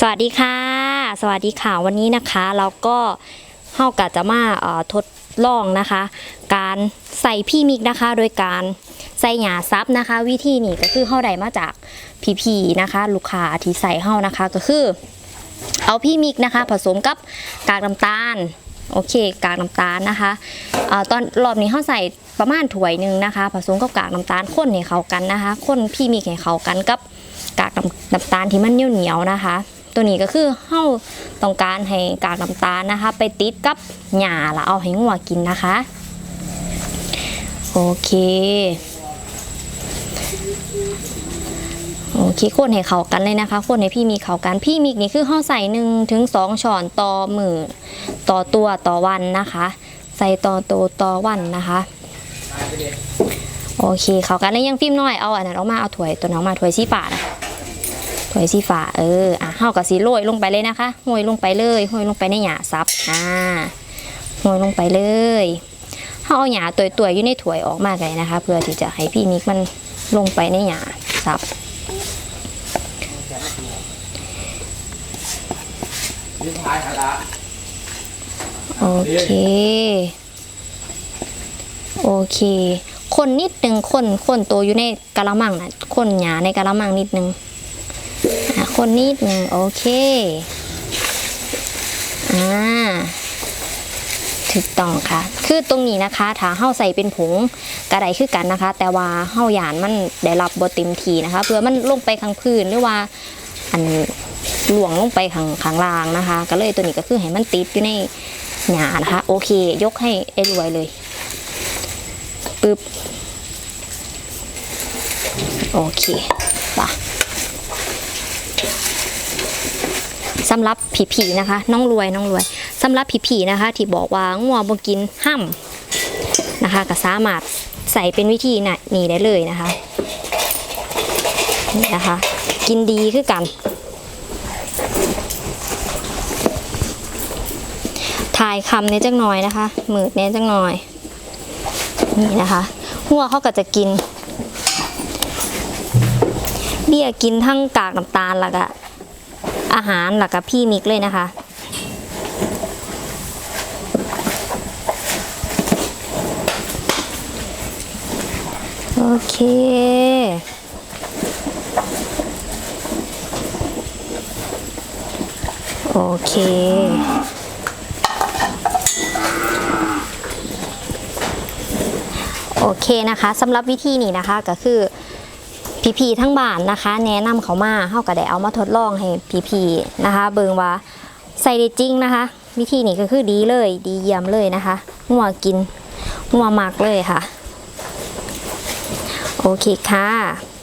สวัสดีค่ะ สวัสดีค่ะวันนี้นะคะเราก็เฮากะจะมาทดลองนะคะ การใส่พี่มิกนะคะ โดยการใส่หยาซับนะคะ วิธีนี้ก็คือเฮาได้มาจากพีพีนะคะ ลูกค้าที่ใส่เฮานะคะก็คือ เอาพี่มิกนะคะ ผสมกับกากน้ำตาลโอเคกากน้ำตาลนะคะอ่อตอนรอบนี้เฮาใส่ประมาณถ้วยหนึ่งนะคะ ผสมกับกากน้ำตาลข้นให้เข้ากันนะคะข้นพี่มิกให้เข้ากันกับกากน้ำตาลที่มันเหนียวเหนียวๆนะคะ ตัวนี้ก็คือเฮาต้องการให้กากน้ำตาลนะคะ ไปติดกับหญ้าแล้วเอาให้งัวกินนะคะ โอเคโอเคคนให้เขากันเลยนะคะคนให้พี่มีเขากันพี่มิกนี่คือเฮาใส่หนึ่งถึงสองช้อนต่อมือต่อตัวต่อวันนะคะ ใส่ต่อตัวต่อวันนะคะโอเคเขากันแล้วยังฟิล์มน้อยเอาอันนั้นออกมาเอาถ้วยตัวน้ออกมาถ้วยสีฟ้านะ ถ้วยสีฟ้าเอออะเฮากับสีโรยลงไปเลยนะคะโรยลงไปเลยโรยลงไปในหยาซับอ่าโรยลงไปเลยเฮาเอาหยาตัวๆอยู่ในถ้วยออกมาไงนะคะ เพื่อที่จะให้พี่มิกมันลงไปในหยาซับโอเค โอเค คนนิดหนึ่งคนคนตัวอยู่ในกะละมังนะคนหยาในกะละมังนิดนึงอะ คนนิดนึงโอเค อ่า ถูกต้องค่ะ คือตรงนี้นะคะ ถ้าเฮาใส่เป็นผงกระไดคือกันนะคะ แต่ว่าเฮาหยานมันได้รับบเต็มทีนะคะ เพื่อมันลงไปข้างพื้นหรือว่า อันหลวงลงไปข้างข้างล่างนะคะ ก็เลยตัวนี้ก็คือให้มันติดอยู่ในหยานะคะ โอเค ยกให้ไอ้รวยเลยปึ๊บโอเคป่ะ สำหรับผีผีๆนะคะ น้องรวยน้องรวยสำหรับผีผีๆนะคะ ที่บอกว่างัวบ่กินห้ํนะคะก็สามารถใส่เป็นวิธีน่ะนี่ได้เลยนะคะนี่นะคะ กินดีคือกันถ่ายคำในจังหน่อยนะคะหมืดในจังหน่อยนี่นะคะ หัวเขาก็จะกิน เบี้ยกินทั้งกากน้ำตาลแล้วก็อาหารแล้วก็พี่มิกเลยนะคะ โอเคโอเค โอเคนะคะสำหรับวิธีนี้นะคะก็คือ พีๆทั้งบ้านนะคะ แนะนำเขามาเฮาก็ได้เอามาทดลองให้พีๆนะคะ เบิ่งว่าใส่ได้จริงนะคะ วิธีนี้ก็คือดีเลย ดีเยี่ยมเลยนะคะหัวกินหัวมากเลยค่ะ โอเคค่ะ